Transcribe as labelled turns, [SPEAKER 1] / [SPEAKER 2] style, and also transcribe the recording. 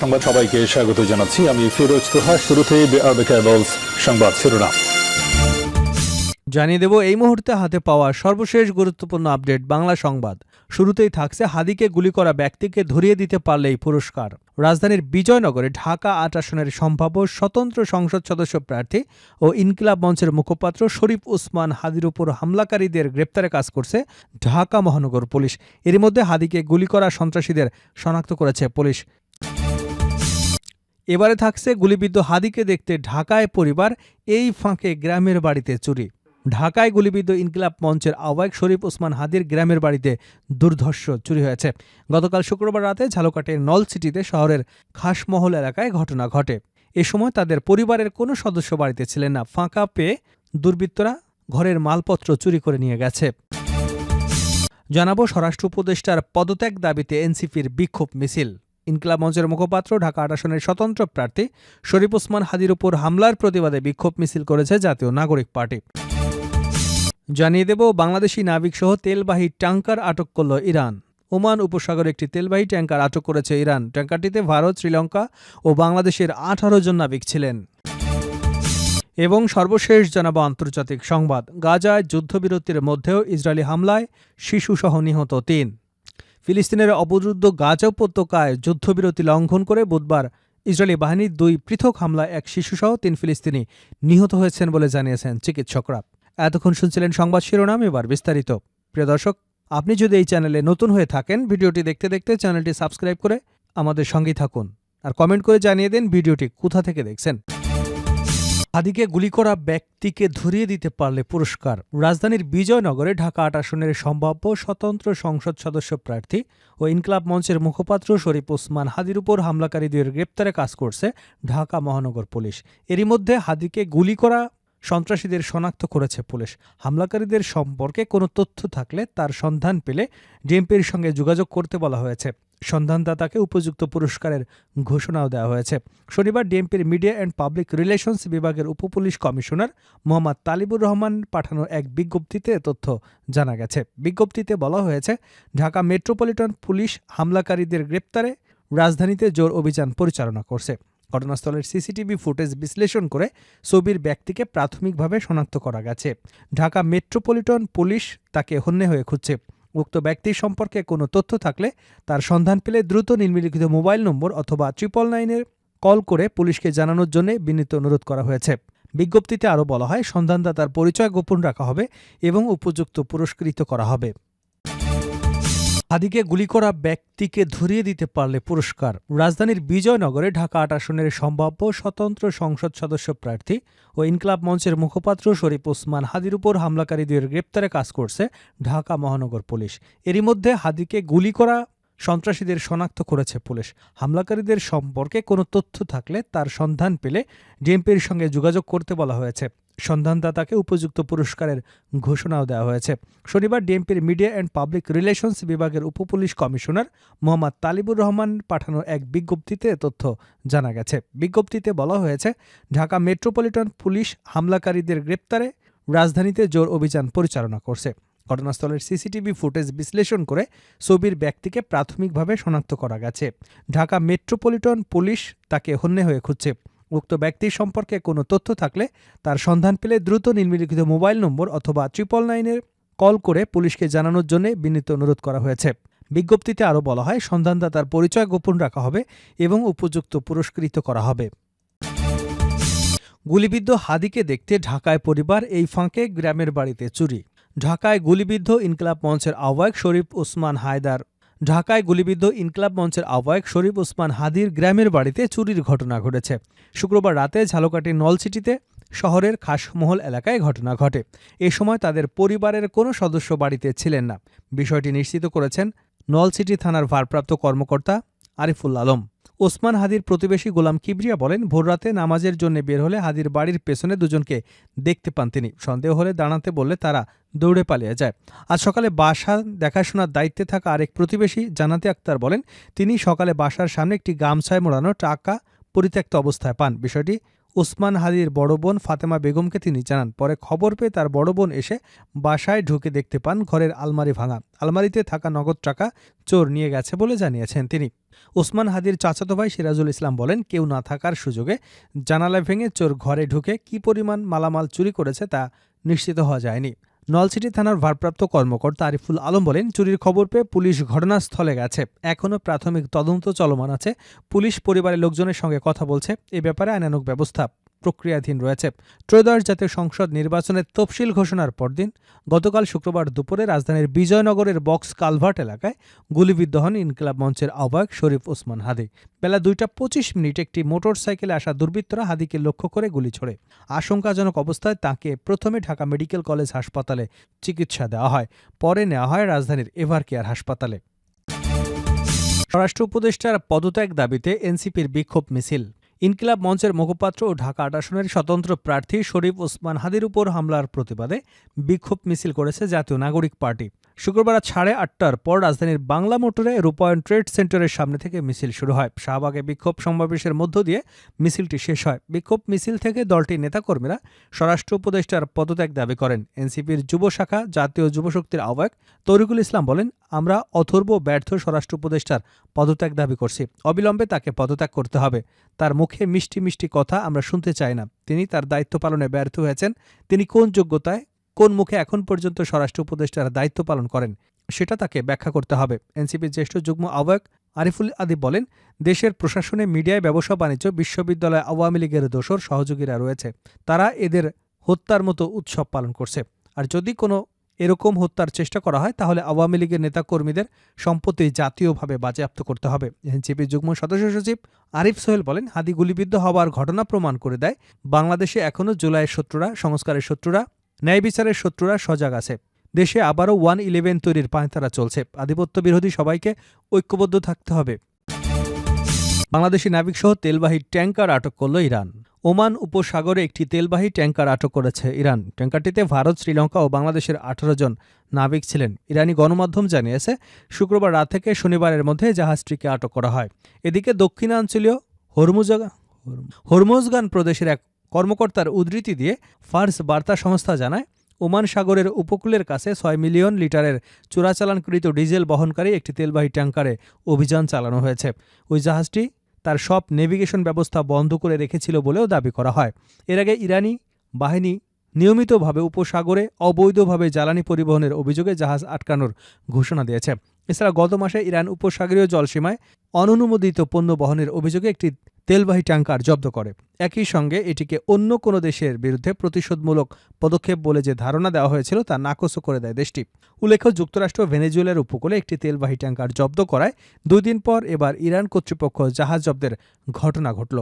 [SPEAKER 1] সংবাদ সবাইকে স্বাগত জানাচ্ছি। আমি ফিরোজ তোহা, শুরুতেই সংবাদ শিরোনাম।
[SPEAKER 2] জানিয়ে দেব, এই মুহূর্তে হাতে পাওয়া সর্বশেষ গুরুত্বপূর্ণ আপডেট বাংলা সংবাদ। শুরুতেই থাকছে হাদিকে গুলি করা ব্যক্তিকে ধরিয়ে দিতে পারলেই পুরস্কার। রাজধানীর বিজয়নগরে ঢাকা আট আসনের সম্ভাব্য স্বতন্ত্র সংসদ সদস্য প্রার্থী ও ইনকিলাব মঞ্চের মুখপাত্র শরীফ উসমান হাদির উপর হামলাকারীদের গ্রেপ্তারে কাজ করছে ঢাকা মহানগর পুলিশ। এরই মধ্যে হাদিকে গুলি করা সন্ত্রাসীদের শনাক্ত করেছে পুলিশ। এবারে থাকছে গুলিবিদ্ধ হাদিকে দেখতে ঢাকায় পরিবার এই ফাঁকে গ্রামের বাড়িতে চুরি। ঢাকায় গুলিবিদ্ধ ইনকিলাব মঞ্চের আহ্বায়ক শরীফ ওসমান হাদির গ্রামের বাড়িতে দুর্ধর্ষ চুরি হয়েছে। গতকাল শুক্রবার রাতে ঝালকাটের নল সিটিতে শহরের খাসমহল এলাকায় ঘটনা ঘটে। এ সময় তাদের পরিবারের কোনো সদস্য বাড়িতে ছিলেন না। ফাঁকা পেয়ে দুর্বৃত্তরা ঘরের মালপত্র চুরি করে নিয়ে গেছে। জানাব স্বরাষ্ট্র উপদেষ্টার পদত্যাগ দাবিতে এনসিপির বিক্ষোভ মিছিল। ইনকিলাব মঞ্চের মুখপাত্র, ঢাকা আট আসনের স্বতন্ত্র প্রার্থী শরীফ ওসমান হাদির উপর হামলার প্রতিবাদে বিক্ষোভ মিছিল করেছে জাতীয় নাগরিক পার্টি। জানিয়ে দেব, বাংলাদেশি নাবিকসহ তেলবাহী ট্যাঙ্কার আটক করল ইরান। ওমান উপসাগরে একটি তেলবাহী ট্যাঙ্কার আটক করেছে ইরান। ট্যাঙ্কারটিতে ভারত, শ্রীলঙ্কা ও বাংলাদেশের আঠারো জন নাবিক ছিলেন। এবং সর্বশেষ জানাব আন্তর্জাতিক সংবাদ। গাজায় যুদ্ধবিরতির মধ্যেও ইসরায়েলি হামলায় শিশুসহ নিহত তিন। ফিলিস্তিনের অবরুদ্ধ গাজা উপত্যকায় যুদ্ধবিরতি লঙ্ঘন করে বুধবার ইসরায়েলি বাহিনীর দুই পৃথক হামলায় এক শিশুসহ তিন ফিলিস্তিনি নিহত হয়েছেন বলে জানিয়েছেন চিকিৎসকরা। এতক্ষণ শুনছিলেন সংবাদ শিরোনাম, এবার বিস্তারিত। প্রিয় দর্শক, আপনি যদি এই চ্যানেলে নতুন হয়ে থাকেন, ভিডিওটি দেখতে দেখতে চ্যানেলটি সাবস্ক্রাইব করে আমাদের সঙ্গেই থাকুন। আর কমেন্ট করে জানিয়ে দিন ভিডিওটি কোথা থেকে দেখছেন। হাদিকে গুলি করা ব্যক্তিকে ধরিয়ে দিতে পারলে পুরস্কার। রাজধানীর বিজয়নগরে ঢাকা আট আসনের সম্ভাব্য স্বতন্ত্র সংসদ সদস্য প্রার্থী ও ইনকলাব মঞ্চের মুখপাত্র শরীফ ওসমান হাদির উপর হামলাকারীদের গ্রেপ্তারে কাজ করছে ঢাকা মহানগর পুলিশ। এরই মধ্যে হাদিকে গুলি করা সন্ত্রাসীদের শনাক্ত করেছে পুলিশ। হামলাকারীদের সম্পর্কে কোনো তথ্য থাকলে তার সন্ধান পেলে ডিএমপির সঙ্গে যোগাযোগ করতে বলা হয়েছে। সন্ধানদাতাকে উপযুক্ত পুরস্কারের ঘোষণাও দেওয়া হয়েছে। শনিবার ডিএমপির মিডিয়া অ্যান্ড পাবলিক রিলেশনস বিভাগের উপপুলিশ কমিশনার মোহাম্মদ তালিবুর রহমান পাঠানো এক বিজ্ঞপ্তিতে তথ্য জানা গেছে। বিজ্ঞপ্তিতে বলা হয়েছে, ঢাকা মেট্রোপলিটন পুলিশ হামলাকারীদের গ্রেপ্তারে রাজধানীতে জোর অভিযান পরিচালনা করছে। ঘটনাস্থলের সিসিটিভি ফুটেজ বিশ্লেষণ করে ছবির ব্যক্তিকে প্রাথমিকভাবে শনাক্ত করা গেছে। ঢাকা মেট্রোপলিটন পুলিশ তাকে হন্যে হয়ে খুঁজছে। উক্ত ব্যক্তি সম্পর্কে কোনো তথ্য থাকলে তার সন্ধান পেলে দ্রুত নিম্নলিখিত মোবাইল নম্বর অথবা ট্রিপল নাইনের কল করে পুলিশকে জানানোর জন্য বিনীত অনুরোধ করা হয়েছে। বিজ্ঞপ্তিতে আরও বলা হয়, সন্ধানদাতার পরিচয় গোপন রাখা হবে এবং উপযুক্ত পুরস্কৃত করা হবে। হাদিকে গুলি করা ব্যক্তিকে ধরিয়ে দিতে পারলে পুরস্কার। রাজধানীর বিজয়নগরে ঢাকা আট আসনের সম্ভাব্য স্বতন্ত্র সংসদ সদস্য প্রার্থী ও ইনকলাব মঞ্চের মুখপাত্র শরীফ ওসমান হাদির উপর হামলাকারীদের গ্রেপ্তারে কাজ করছে ঢাকা মহানগর পুলিশ। এরই মধ্যে হাদিকে গুলি করা সন্ত্রাসীদের শনাক্ত করেছে পুলিশ। হামলাকারীদের সম্পর্কে কোনো তথ্য থাকলে তার সন্ধান পেলে ডিএমপির সঙ্গে যোগাযোগ করতে বলা হয়েছে। সন্ধানদাতাকে উপযুক্ত পুরস্কারের ঘোষণাও দেওয়া হয়েছে। শনিবার ডিএমপির মিডিয়া অ্যান্ড পাবলিক রিলেশনস বিভাগের উপপুলিশ কমিশনার মোহাম্মদ তালিবুর রহমান পাঠানো এক বিজ্ঞপ্তিতে তথ্য জানা গেছে। বিজ্ঞপ্তিতে বলা হয়েছে, ঢাকা মেট্রোপলিটন পুলিশ হামলাকারীদের গ্রেপ্তারে রাজধানীতে জোর অভিযান পরিচালনা করছে। ঘটনাস্থলের সিসিটিভি ফুটেজ বিশ্লেষণ করে ছবির ব্যক্তিকে প্রাথমিকভাবে শনাক্ত করা গেছে। ঢাকা মেট্রোপলিটন পুলিশ তাকে হন্যে হয়ে খুঁজছে। উক্ত ব্যক্তির সম্পর্কে কোনো তথ্য থাকলে তার সন্ধান পেলে দ্রুত নিম্নলিখিত মোবাইল নম্বর অথবা ট্রিপল নাইনের কল করে পুলিশকে জানানোর জন্য বিনীত অনুরোধ করা হয়েছে। বিজ্ঞপ্তিতে আরও বলা হয়, সন্ধানদাতার পরিচয় গোপন রাখা হবে এবং উপযুক্ত পুরস্কৃত করা হবে। গুলিবিদ্ধ হাদিকে দেখতে ঢাকায় পরিবার এই ফাঁকে গ্রামের বাড়িতে চুরি। ঢাকায় গুলিবিদ্ধ ইনকলাব মঞ্চের আহ্বায়ক শরীফ ওসমান হায়দার ঢাকায় গুলিবিদ্ধ ইনকলাব মঞ্চের আহ্বায়ক শরীফ ওসমান হাদির গ্রামের বাড়িতে চুরির ঘটনা ঘটেছে। শুক্রবার রাতে ঝালকাটি নলসিটিতে শহরের খাসমহল এলাকায় ঘটনা ঘটে। এ সময় তাদের পরিবারের কোনো সদস্য বাড়িতে ছিলেন না। বিষয়টি নিশ্চিত করেছেন নলসিটি থানার ভারপ্রাপ্ত কর্মকর্তা আরিফুল আলম। ওসমান হাদির প্রতিবেশী গোলাম কিবরিয়া বলেন, ভোররাতে নামাজের জন্য বের হলে হাদির বাড়ির পেছনে দুজনকে দেখতে পান তিনি। সন্দেহ হলে দাঁড়াতে বললে তারা দৌড়ে পালিয়ে যায়। আজ সকালে বাসা দেখাশোনার দায়িত্বে থাকা আরেক প্রতিবেশী জানাতে আক্তার বলেন, তিনি সকালে বাসার সামনে একটি গামছায় মোড়ানো টাকা পরিত্যক্ত অবস্থায় পান। বিষয়টি ওসমান হাদির বড় বোন ফাতেমা বেগমকে তিনি জানান। পরে খবর পেয়ে তার বড় বোন এসে বাসায় ঢুকে দেখতে পান ঘরের আলমারি ভাঙা। আলমারিতে থাকা নগদ টাকা চোর নিয়ে গেছে বলে জানিয়েছেন তিনি। ওসমান হাদির চাচাতো ভাই সিরাজুল ইসলাম বলেন, কেউ না থাকার সুযোগে জানালা ভেঙে চোর ঘরে ঢুকে কি পরিমাণ মালামাল চুরি করেছে তা নিশ্চিত হওয়া যায়নি। নলছিটি থানার ভারপ্রাপ্ত কর্মকর্তা আরিফুল আলম বলেন, চুরির খবর পেয়ে পুলিশ ঘটনাস্থলে গেছে। এখনও প্রাথমিক তদন্ত চলমান আছে। পুলিশ পরিবারের লোকজনের সঙ্গে কথা বলছে। এ ব্যাপারে আইনানুক ব্যবস্থা। প্রক্রিয়াধীন রয়েছে। ত্রয়োদশ জাতীয় সংসদ নির্বাচনের তফসিল ঘোষণার পরদিন, গতকাল শুক্রবার দুপুরে রাজধানীর বিজয়নগরের বক্স কালভার্ট এলাকায় গুলিবিদ্ধ হন ইনকিলাব মঞ্চের আহ্বায়ক শরীফ ওসমান হাদি। বেলা দুইটা পঁচিশ মিনিট একটি মোটর সাইকেলে আসা দুর্বৃত্তরা হাদিকে লক্ষ্য করে গুলি ছোড়ে। আশঙ্কাজনক অবস্থায় তাকে প্রথমে ঢাকা মেডিকেল কলেজ হাসপাতালে চিকিৎসা দেওয়া হয়, পরে নেওয়া হয় রাজধানীর এভার কেয়ার হাসপাতালে। স্বরাষ্ট্র উপদেষ্টার পদত্যাগ দাবিতে এনসিপির বিক্ষোভ মিছিল। ইনকিলাব মঞ্চের মুখপাত্র ও ঢাকা আটাসনের স্বতন্ত্র প্রার্থী শরীফ ওসমান হাদির উপর হামলার প্রতিবাদে বিক্ষোভ মিছিল করেছে জাতীয় নাগরিক পার্টি। শুক্রবার সাড়ে আটটার পর রাজধানীর বাংলা মোটরে রূপায়ণ ট্রেড সেন্টারের সামনে থেকে মিছিল শুরু হয়। শাহবাগে বিক্ষোভ সমাবেশের মধ্য দিয়ে মিছিলটি শেষ হয়। বিক্ষোভ মিছিল থেকে দলটির নেতাকর্মীরা স্বরাষ্ট্র উপদেষ্টার পদত্যাগ দাবি করেন। এনসিপির যুব শাখা জাতীয় যুবশক্তির আহ্বায়ক তরিকুল ইসলাম বলেন, আমরা অথর্ব ব্যর্থ স্বরাষ্ট্র উপদেষ্টার পদত্যাগ দাবি করছি। অবিলম্বে তাকে পদত্যাগ করতে হবে। তার মুখে মিষ্টি মিষ্টি কথা আমরা শুনতে চাই না। তিনি তার দায়িত্ব পালনে ব্যর্থ হয়েছেন। তিনি কোন যোগ্যতায় কোন মুখে এখন পর্যন্ত স্বরাষ্ট্র উপদেষ্টার দায়িত্ব পালন করেন, সেটা তাকে ব্যাখ্যা করতে হবে। এনসিপির জ্যেষ্ঠ যুগ্ম আহ্বায়ক আরিফুল আদি বলেন, দেশের প্রশাসনে মিডিয়ায় ব্যবসা বাণিজ্য, বিশ্ববিদ্যালয়, আওয়ামী লীগের দোসর সহযোগীরা রয়েছে। তারা এদের হত্যার মতো উৎসব পালন করছে। আর যদি কোনো এরকম হত্যার চেষ্টা করা হয়, তাহলে আওয়ামী লীগের নেতাকর্মীদের সম্পত্তি জাতীয়ভাবে বাজেয়াপ্ত করতে হবে। এনসিপি যুগ্ম সদস্য সচিব আরিফ সোহেল বলেন, হাদি গুলিবিদ্ধ হওয়ার ঘটনা প্রমাণ করে দেয়, বাংলাদেশে এখনও জুলাইয়ের শত্রুরা, সংস্কারের শত্রুরা ন্যায় বিচারের শত্রুরা সজাগ আছে। দেশে আবারও ওয়ান ইলেভেন তৈরির পাঁয়তারা চলছে। আধিপত্য বিরোধী সবাইকে ঐক্যবদ্ধ থাকতে হবে। বাংলাদেশি নাবিকসহ তেলবাহী ট্যাঙ্কার আটক করল ইরান। ওমান উপসাগরে একটি তেলবাহী ট্যাঙ্কার আটক করেছে ইরান। ট্যাঙ্কারটিতে ভারত, শ্রীলঙ্কা ও বাংলাদেশের আঠারো জন নাবিক ছিলেন। ইরানি গণমাধ্যম জানিয়েছে, শুক্রবার রাত থেকে শনিবারের মধ্যে জাহাজটিকে আটক করা হয়। এদিকে দক্ষিণাঞ্চলীয় হরমুজগা হরমুজগান প্রদেশের এক কর্মকর্তার উদ্ধৃতি দিয়ে ফার্স বার্তা সংস্থা জানায়, ওমান সাগরের উপকূলের কাছে ছয় মিলিয়ন লিটারের চোরাচালানকৃত ডিজেল বহনকারী একটি তেলবাহী ট্যাঙ্কারে অভিযান চালানো হয়েছে। ওই জাহাজটি তার সব নেভিগেশন ব্যবস্থা বন্ধ করে রেখেছিল বলেও দাবি করা হয়। এর আগে ইরানি বাহিনী নিয়মিতভাবে উপসাগরে অবৈধভাবে জ্বালানি পরিবহনের অভিযোগে জাহাজ আটকানোর ঘোষণা দিয়েছে। এছাড়া গত মাসে ইরান উপসাগরীয় জলসীমায় অননুমোদিত পণ্য বহনের অভিযোগে একটি তেলবাহী ট্যাঙ্কার জব্দ করে। একই সঙ্গে এটিকে অন্য কোনো দেশের বিরুদ্ধে প্রতিশোধমূলক পদক্ষেপ বলে যে ধারণা দেওয়া হয়েছিল তা নাকচও করে দেয় দেশটি। উল্লেখ্য, যুক্তরাষ্ট্র ভেনেজুয়েলার উপকূলে একটি তেলবাহী ট্যাঙ্কার জব্দ করায় দুই দিন পর এবার ইরান কর্তৃপক্ষ জাহাজ জব্দের ঘটনা ঘটল।